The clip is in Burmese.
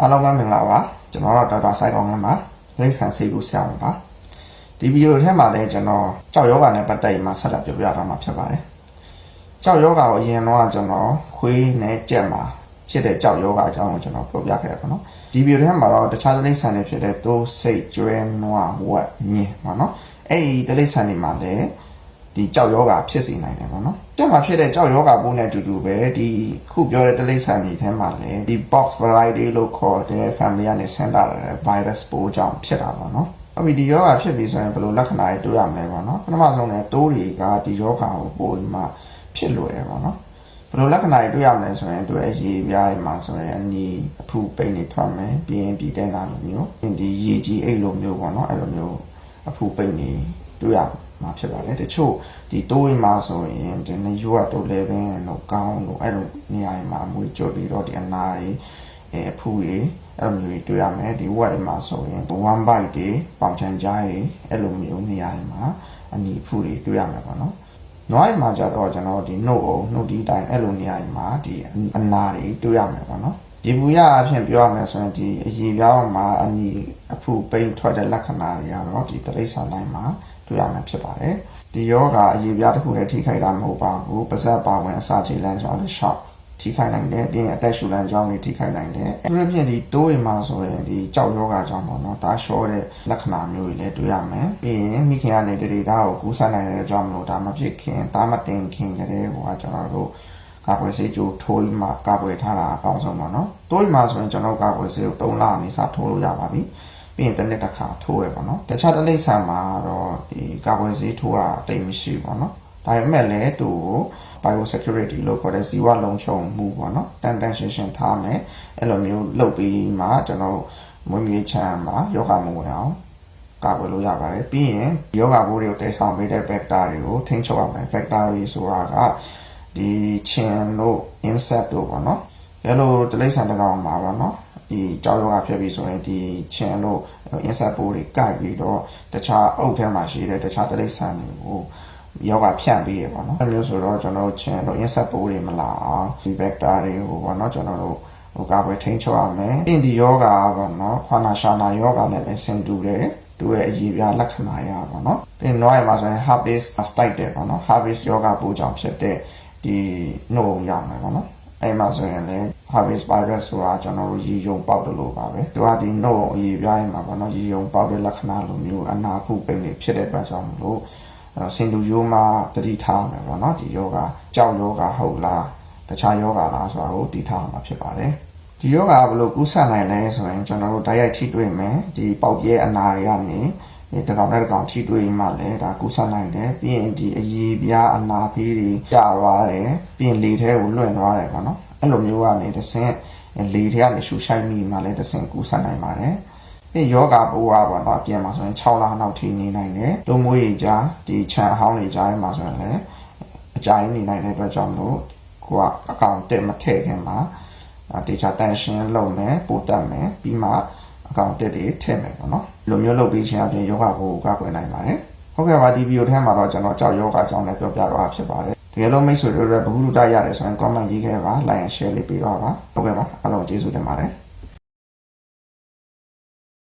အားလုံးပဲမင်္ဂလာပါကျွန်တော်တော့ဒေါက်တာဆိုင်ကောင်ငန်းပါလိမ့်ဆန်ဆေးကူဆရာဝန်ပါဒီဗီဒီယိုထဲမှာလည်းကျွန်တော်ကြောက်ယောဂနဲ့ပတ်သက်ရင်မှဆက်လက်ပြောပြထားမှာဖြစ်ပါတယ်ကြောက်ယောဂကိုအရင်တော့ကျွန်တော်ခွေးနဲ့ကြက်မှာဖြစ်တဲ့ကြောက်ယောဂအကြောင်းကိုကျွန်တော်ပြောပြခဲ့ရပါတော့ဒီဗီဒီယိုထဲမှာတော့တခြားတိရစ္ဆာန်တွေဖြစ်တဲ့သိုးစိတ်ကျွဲနွားဝက်မြင်းပေါ့နော်အဲ့ဒီတိရစ္ဆာန်တွေမှာလည်း ဒီကြောက်ယောဂဖြစ်စေနိုင်တယ်ပေါ့နော်။ကြောက်မှာဖြစ်တဲ့ကြောက်ယောဂပိုးနဲ့အတူတူပဲဒီခုပြောတဲ့တလိษံတွေထဲမှာလည်းဒီ box variety လို့ခေါ်တဲ့ family ကနေဆင်းလာတဲ့ virus ပိုးကြောင့်ဖြစ်တာပေါ့နော်။အခုဒီယောဂဖြစ်ပြီဆိုရင်ဘယ်လိုလက္ခဏာတွေတွေ့ရမလဲပေါ့နော်။ပထမဆုံးလည်းတိုးတွေကဒီယောဂကိုပိုးပြီးမှဖြစ်လွယ်တယ်ပေါ့နော်။ဘယ်လိုလက္ခဏာတွေတွေ့ရမလဲဆိုရင်တွေ့ရေပြားတွေမှာဆိုရင်အနီအထူပိန်တွေထွက်မယ်ပြီးရင်ပြီးတဲ့ကလိုမျိုးဒီရေကြီးအိတ်လိုမျိုးပေါ့နော်အဲ့လိုမျိုးအဖူပိန် တွေတွေ့ရမှာဖြစ်ပါတယ်တချို့ဒီတိုးဝင်မှာဆိုရင်ဒီနေယူကတော့လေဘင်းတော့ကောင်းလို့အဲ့လိုနေရာမှာမွေးကြွပြီးတော့ဒီအနာတွေအဲအဖူတွေအဲ့လိုမျိုးတွေတွေ့ရမယ်ဒီဝက်တွေမှာဆိုရင်1 byte တွေပေါင်ချန်ကြားတွေအဲ့လိုမျိုးနေရာမှာအနီဖူတွေတွေ့ရမှာပေါ့နော်နွားရမှာကြတော့ကျွန်တော်ဒီနှုတ်အောင်နှုတ်ဒီတိုင်းအဲ့လိုနေရာမှာဒီအနာတွေတွေ့ရမယ်ပေါ့နော်ဒီဘူးရအဖြစ်ပြောရမယ်ဆိုရင်ဒီအရေပြောင်းမှာအနီအဖုပိန်ထွက်တဲ့လက္ခဏာတွေကတော့ဒီတရိษံတိုင်းမှာ တွေ့ရမှာဖြစ်ပါတယ်ဒီယောဂအရေပြားတစ်ခုနဲ့ထိခိုက်တာမဟုတ်ပါဘူးပါဇက်ပါဝင်အစာချေလမ်းကြောင်းနဲ့ shock ထိခိုက်နိုင်တယ်ပြီးရင်အသက်ရှူလမ်းကြောင်းတွေထိခိုက်နိုင်တယ်အဲ့ဒီပြင်ဒီတိုးရင်မှာဆိုရင်ဒီကြောက်ယောဂကြောင့်ပေါ့နော်ဒါလျှောတဲ့လက္ခဏာမျိုးတွေလည်းတွေ့ရမယ်ပြီးရင်မိခင်ကနေတတိဒါကိုကူးစက်နိုင်တဲ့အကြောင်းမလို့ဒါမဖြစ်ခင်ဒါမတင်ခင်ကလေးကကျွန်တော်တို့ကာကွယ်ဆေးကြိုးထိုးပြီးမှကာကွယ်ထားတာအကောင်းဆုံးပေါ့နော်တိုးရင်မှာဆိုရင်ကျွန်တော်ကာကွယ်ဆေးကို3လအနေစထိုးလို့ရပါပြီ ပြီးရင်တစ်နှစ်တစ်ခါထိုးရပေါ့နော်တခြားတလိမ့်ဆန်မှာတော့ဒီကာကွယ်ဆေးထိုးတာတိတ်မရှိဘူးပေါ့နော်ဒါပေမဲ့လည်းသူ့ကို biosecurity လို့ခေါ်တဲ့ဇီဝလုံခြုံမှုပေါ့နော်တန်တန်ရှင်းရှင်းထားမယ်အဲ့လိုမျိုးလုပ်ပြီးမှကျွန်တော်မွေးမြူချမ်းမှာယောဂမဝင်အောင်ကာကွယ်လို့ရပါတယ်ပြီးရင်ယောဂဘိုးတွေကိုတိတ်ဆောင်ပေးတဲ့ vector တွေကိုထိန်းချုပ်ရမယ် vector တွေဆိုတာကဒီချင်တို့ insect တို့ပေါ့နော်အဲလိုတိရစ္ဆာန်တစ်ကောင်မှာပေါ့နော် ဒီကြောက်ယောဂဖြစ်ပြီဆိုရင်ဒီချင်တို့ insect ဘိုးတွေကိုက်ပြီးတော့တခြားအုပ်ထဲမှာရှိတဲ့တခြားတိရစ္ဆာန်တွေကိုယောဂဖြန့်ပေးရပေါ့နော်အဲမျိုးဆိုတော့ကျွန်တော်တို့ချင်တော့ insect ပိုးတွေမလာအောင်ဒီ vector တွေကိုပေါ့နော်ကျွန်တော်တို့ဟိုကာကွယ်ထိန်းချုပ်ရမယ်အင်ဒီယောဂပေါ့နော်ခွာနာရှာနာယောဂနဲ့လည်းဆင်တူတယ်သူရဲ့အရေးပြလက္ခဏာရပေါ့နော်ပြီးနွားရမှာဆိုရင် herpes mustite တယ်ပေါ့နော် herpes ယောဂပိုးကြောင့်ဖြစ်တဲ့ဒီနှုတ်ရောက်မယ်ပေါ့နော် အဲ့မှာဆိုရင်လည်း herpes virus ဆိုတာကျွန်တော်တို့ရေယုံပေါက်တယ်လို့ပါပဲသူကဒီနှုတ်အရေးပြရင်မှာပေါ့နော်ရေယုံပေါက်တဲ့လက္ခဏာလိုမျိုးအနာဖုပိန်တွေဖြစ်တဲ့အတွက်ကြောင့်မလို့အဲ့တော့စင်တူယောမှာတတိထားမယ်ပေါ့နော်ဒီယောဂကြောက်ယောဂဟုတ်လားတခြားယောဂလားဆိုတာကိုတည်ထားမှာဖြစ်ပါတယ်ဒီယောဂကဘယ်လိုကူးစက်နိုင်လဲဆိုရင်ကျွန်တော်တို့တိုက်ရိုက်ထိတွေ့မယ်ဒီပေါက်ပြဲအနာတွေကနေ ဒီတစ်ကောင်နဲ့တစ်ကောင်ထိတွေ့မှလည်းဒါကူးစက်နိုင်တယ်ပြီးရင်ဒီအยีပြားအနာဖေးတွေကျသွားတယ်ပြီးရင်လေထဲကိုလွင့်သွားတယ်ပေါ့နော်အဲ့လိုမျိုးကနေတစ်ဆင့်လေထဲကနေရှူရှိုက်မိမှလည်းတစ်ဆင့်ကူးစက်နိုင်ပါတယ်ဒီယောဂပိုးကပေါ့နော်အပြင်မှာဆိုရင်6လနောက်ထိနေနိုင်တယ်။ဒုံမွေးကြီးကြားဒီခြံအဟောင်းတွေကြားထဲမှာဆိုရင်လည်းအကြိုင်းနေနိုင်တဲ့အတွက်ကြောင့်မလို့ကိုကအကောင်တက်မထည့်ခင်မှာတေချာတန်ရှင်းလုပ်မယ်ပို့တက်မယ်ပြီးမှအ ကောင်တက်တွေထည့်မယ်ပေါ့နော်။လိုမျိုးလုပ်ပြီးချင်းအပြင်ယောဂပိုးကိုကကွယ်နိုင်ပါတယ်။ဟုတ်ကဲ့ပါဒီဗီဒီယိုထဲမှာတော့ကျွန်တော်ကြောက်ယောဂအကြောင်းလည်းပြောပြတော့ဖြစ်ပါတယ်။တကယ်လို့မိတ်ဆွေတို့လည်းဘ ഹു တုတရတယ်ဆိုရင် comment ရေးခဲ့ပါ like and share လေးပေးတော့ပါ။ဟုတ်ကဲ့ပါအားလုံးကျေးဇူးတင်ပါတယ်။